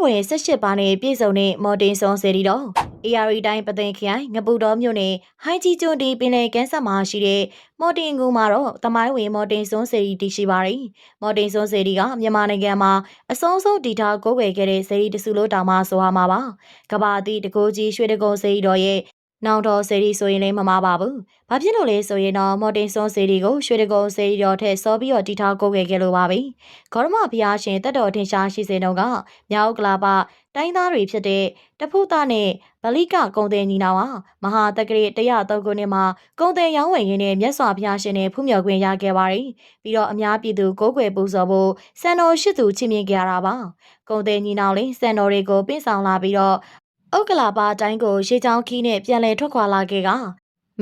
ဘွယ်18ပါးနဲ့ပြည့်စုံတဲ့မော်တင်စွန်စေတီတော် AR တိုင်းပသိမ်ခရိုင်ငပူတော်မြို့နယ်ဟိုင်းကြီးကျွန်းဒီပင်လယ်ကမ်းစပ်မှာရှိတဲ့မော်တင်ကူမှာတော့တမိုင်းဝင်မော်တင်စွန်စေတီတည်ရှိပါတယ်။မော်တင်စွန်စေတီကမြန်မာနိုင်ငံမှာအစုံဆုံးတည်ထားကိုးကွယ်ခဲ့တဲ့စေတီတစုလို့တောင်မှဆိုရမှာပါ။ကဘာတိတကိုကြီးရွှေတကုံစေတီတော်ရဲ့ နောင်တော်စေတီဆိုရင်လည်းမမှားပါဘူး။ဘာဖြစ်လို့လဲဆိုရင်တော့မော်တင်စွန်စေတီကိုရွှေတကုံစေတီတော်ထက်စောပြီးတော့တည်ထားကိုးကွယ်ခဲ့လို့ပါပဲ။ဂေါရမဘုရားရှင်တက်တော်ထင်ရှားရှိစေတုန်းကမြောက်ကလာပတိုင်းသားတွေဖြစ်တဲ့တဖုသနဲ့ဗလိကကုံတဲ့ညီနောင်ဟာမဟာတက္ကရာ103ခုနှစ်မှာကုံတဲ့ရောင်းဝယ်ရင်းနဲ့မြတ်စွာဘုရားရှင်နဲ့ဖူးမြော်ခွင့်ရခဲ့ပါတယ်။ပြီးတော့အများပြည်သူကိုးကွယ်ပူဇော်ဖို့စံတော်ရှိသူချီးမြှင့်ကြရတာပါ။ကုံတဲ့ညီနောင်လေးစံတော်တွေကိုပင့်ဆောင်လာပြီးတော့ ဥက္ကလာပါတိုင်းကိုရှေးချောင်းခီးနဲ့ပြန်လည်ထွက်ခွာလာခဲ့က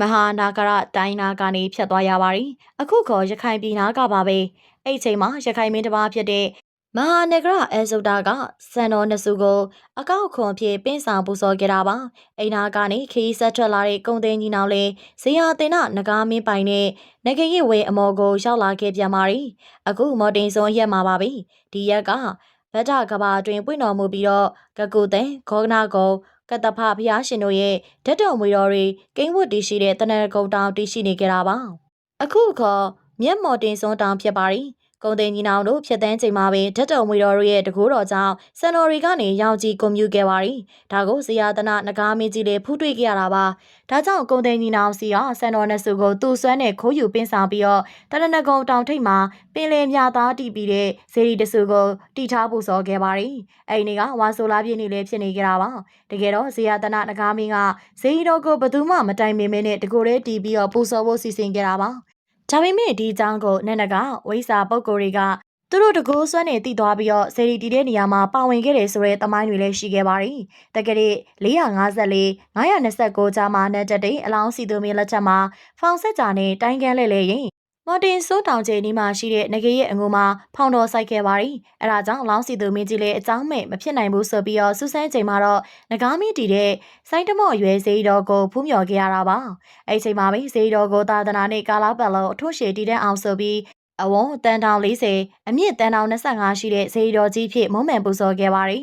မဟာနာဂရတိုင်းနာကနေဖြတ်သွားရပါတယ်။အခုခေါ်ရခိုင်ပြည်နာကပါပဲ။အဲ့ချိန်မှာရခိုင်မင်းတစ်ပါးဖြစ်တဲ့မဟာနဂရအဲဇုတာကစံတော်နှစုကိုအကောက်ခွန်ဖြစ်ပင့်ဆောင်ပူဇော်ခဲ့တာပါအိနာကနေခီးဆက်ထွက်လာတဲ့ကုံသိန်းကြီးနောက်လေဇေယတင်နနဂါမင်းပိုင်နဲ့ငကရစ်ဝဲအမော်ကိုရောက်လာခဲ့ပြန်ပါရီအခုမော်တင်စွန်ရက်မှာပါပြီဒီရက်က ဗဒ္ဒကဘာအတွင်ပွင့်တော်မူပြီးတော့ကကုသိန်းခောကနာကုံကတ္တဖဘုရားရှင်တို့ရဲ့ဓာတ်တော်မွေတော်တွေကိန်းဝတ်တည်ရှိတဲ့တနရကုံတောင်တည်ရှိနေကြတာပါအခုခေါ်မျက်မော်တင်စွန်တောင်ဖြစ်ပါရီ ကုံသိန်းညီနောင်တို့ဖြစ်တန်းချိန်မှာပဲဓာတ်တော်မွေတော်တို့ရဲ့တကူတော်ကြောင့်စံတော်တွေကနေရောင်ကြီးကွန်မြူခဲ့ပါရီဒါကိုဇေယသနာနဂါမင်းကြီးလေးဖူးတွေ့ခဲ့ရတာပါဒါကြောင့်ကုံသိန်းညီနောင်စီကစံတော်နဲ့စုကိုသူ့ဆွမ်းနဲ့ခိုးယူပင်းဆောင်ပြီးတော့တရဏဂုံတောင်ထိပ်မှာပင်လယ်မြသားတီးပြီးတဲ့ဇေရီတစုကိုတီထားဖို့စောခဲ့ပါရီအဲ့ဒီကဝါဆိုလာပြည့်နေလေဖြစ်နေကြတာပါတကယ်တော့ဇေယသနာနဂါမင်းကဇေရီတော်ကိုဘယ်သူမှမတိုင်မင်းမင်းနဲ့တကူလေးတီးပြီးတော့ပူစောဖို့စီစဉ်ခဲ့တာပါ ဒါပေမဲ့ဒီအကြောင်းကိုနန္ဒကဝိစာပုဂ္ဂိုလ်တွေကသူတို့တကူဆွမ်းနေတည်သွားပြီးတော့စေရီတီတဲ့နေရာမှာပါဝင်ခဲ့တယ်ဆိုတဲ့တမိုင်းတွေလည်းရှိခဲ့ပါတယ်။တကယ်454 529ကြားမှာနဲ့တက်တဲ့အလောင်းစီသူမင်းလက်ချက်မှာဖောင်ဆက်ကြနဲ့တိုင်းကန်းလဲလဲရင် မော်တင်စိုးတောင်ကျင်းဒီမှာရှိတဲ့ငကေရဲ့အငုံမှာဖောင်တော်ဆိုင်ခဲ့ပါရီအဲဒါကြောင့်လောင်းစီသူမင်းကြီးလည်းအကြောင်းမဲ့မဖြစ်နိုင်ဘူးဆိုပြီးတော့စူးစမ်းချိန်မှာတော့ငကားမီတီတဲ့စိုင်းတမော့ရွယ်စေးတော်ကိုဖူးမြော်ခဲ့ရတာပါအဲချိန်မှာပဲစေးတော်ကိုသာသနာနဲ့ကာလာပတ်လုံးအထွတ်ရှည်တည်တဲ့အောင်ဆိုပြီးအဝွန်တန်တောင်40အမြင့်တန်တောင်25ရှိတဲ့ဇေယတော်ကြီးဖြစ်မုံမှန်ပူဇော်ခဲ့ပါရီ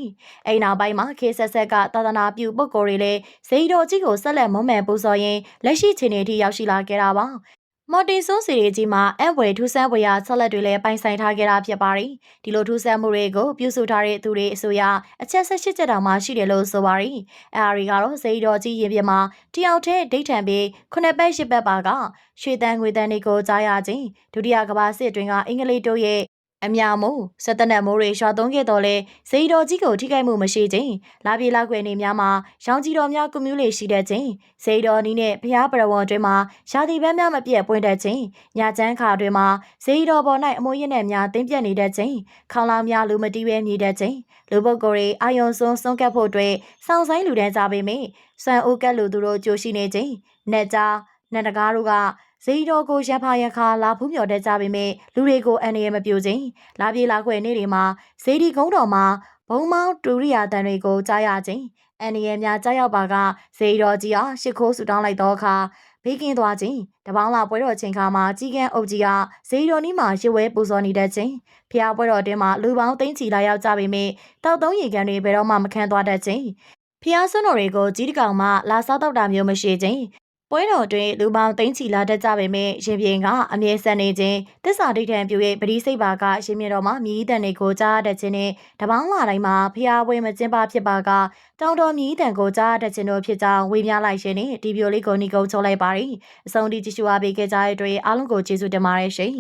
အိမ်နောက်ပိုင်းမှာခေဆက်ဆက်ကသာသနာပြုပုဂ္ဂိုလ်တွေလည်းဇေယတော်ကြီးကိုဆက်လက်မုံမှန်ပူဇော်ရင်းလက်ရှိချိန်ထိရောက်ရှိလာခဲ့တာပါ မော်တင်စွန်းစီရီကြီးမှာအဝယ်ထူးဆန်းဝေယဆက်လက်တွေလည်းပိုင်ဆိုင်ထားခဲ့တာဖြစ်ပါတယ်။ဒီလိုထူးဆန်းမှုတွေကိုပြုစုထားတဲ့သူတွေအဆိုအရအချက်၁၈ချက်တောင်မှရှိတယ်လို့ဆိုပါတယ်။အဲအားတွေကတော့ဇေယတော်ကြီးရင်ပြမှာတယောက်တည်းဒိတ်ထံပြီးခုနှစ်ပတ်ရှစ်ပတ်ပါကရွှေတန်းငွေတန်းတွေကိုကြားရခြင်းဒုတိယကမ္ဘာစစ်တွင်ကအင်္ဂလိပ်တို့ရဲ့ အမြမို့စက်တနက်မိုးတွေရွာသွန်းခဲ့တော့လဲဇေယတော်ကြီးကိုထိခိုက်မှုမရှိခြင်းလာပြေလာခွေနေများမှာရောင်ကြီးတော်များကွန်မြူလေရှိတဲ့ခြင်းဇေယတော်နီးနဲ့ဘုရားပရဝံတွင်မှာရာသီပန်းများမပြတ်ပွင့်တဲ့ခြင်းညချမ်းခါတွင်မှာဇေယတော်ပေါ်၌အမိုးရနဲ့များတင်းပြတ်နေတဲ့ခြင်းခေါင်းလောင်းများလူမတီးပဲမြည်တဲ့ခြင်းလူပုဂ္ဂိုလ်တွေအာယုံစွန်းစွန့်ကပ်ဖို့အတွက်စောင့်ဆိုင်လူတန်းကြပေမယ့်စွမ်းအိုးကက်လူသူတို့ကြိုရှိနေခြင်းနဲ့ကြားနန္ဒကားတို့က ဇေယီတော်ကိုရဖာရခါလာဖူးမြော်တတ်ကြပေမဲ့လူတွေကိုအန်ရမပြိုခြင်းလာပြေလာခွဲနေ့တွေမှာဇေဒီကုန်းတော်မှာဘုံမောင်းတူရိယာတန်တွေကိုကြားရခြင်းအန်ရများကြားရောက်ပါကဇေယီတော်ကြီးအားရှ िख ိုးဆူတောင်းလိုက်တော့အခါဘေးကင်းသွားခြင်းတပေါင်းလာပွဲတော်ချိန်ခါမှာကြီးကန်းအုပ်ကြီးကဇေယီတော်နီးမှာရွှဲပူဇော်နေတဲ့ခြင်းဖျားပွဲတော်တင်းမှာလူပေါင်းသိန်းချီလာရောက်ကြပေမဲ့တောက်သုံးရေကန်တွေဘယ်တော့မှမခံသွားတတ်ခြင်းဖျားစွန်းတော်တွေကိုကြီးတကောင်မှလာစားတော့တာမျိုးမရှိခြင်း ပွဲတော်တွင်လူပေါင်းသိန်းချီလာတတ်ကြပေမဲ့ရင်ပြင်ကအမြဲဆက်နေခြင်းတစ္ဆာဒိဋ္ဌံပြူရဲ့ပရိစိတ်ပါကရှင်မြေတော်မှာမြည်တန်တွေကိုကြားတတ်ခြင်းနဲ့တပေါင်းလာတိုင်းမှာဖျားပွဲမကျင်းပဖြစ်ပါကတောင်တော်မြည်တန်ကိုကြားတတ်ခြင်းတို့ဖြစ်ကြောင်းဝေမျှလိုက်ရှင်နဲ့ဒီပြိုလေးကိုညီကုန်းချုပ်လိုက်ပါရီအဆုံးထိကြည့်ရှုအားပေးခဲ့ကြတဲ့အတွက်အားလုံးကိုကျေးဇူးတင်ပါတယ်ရှင်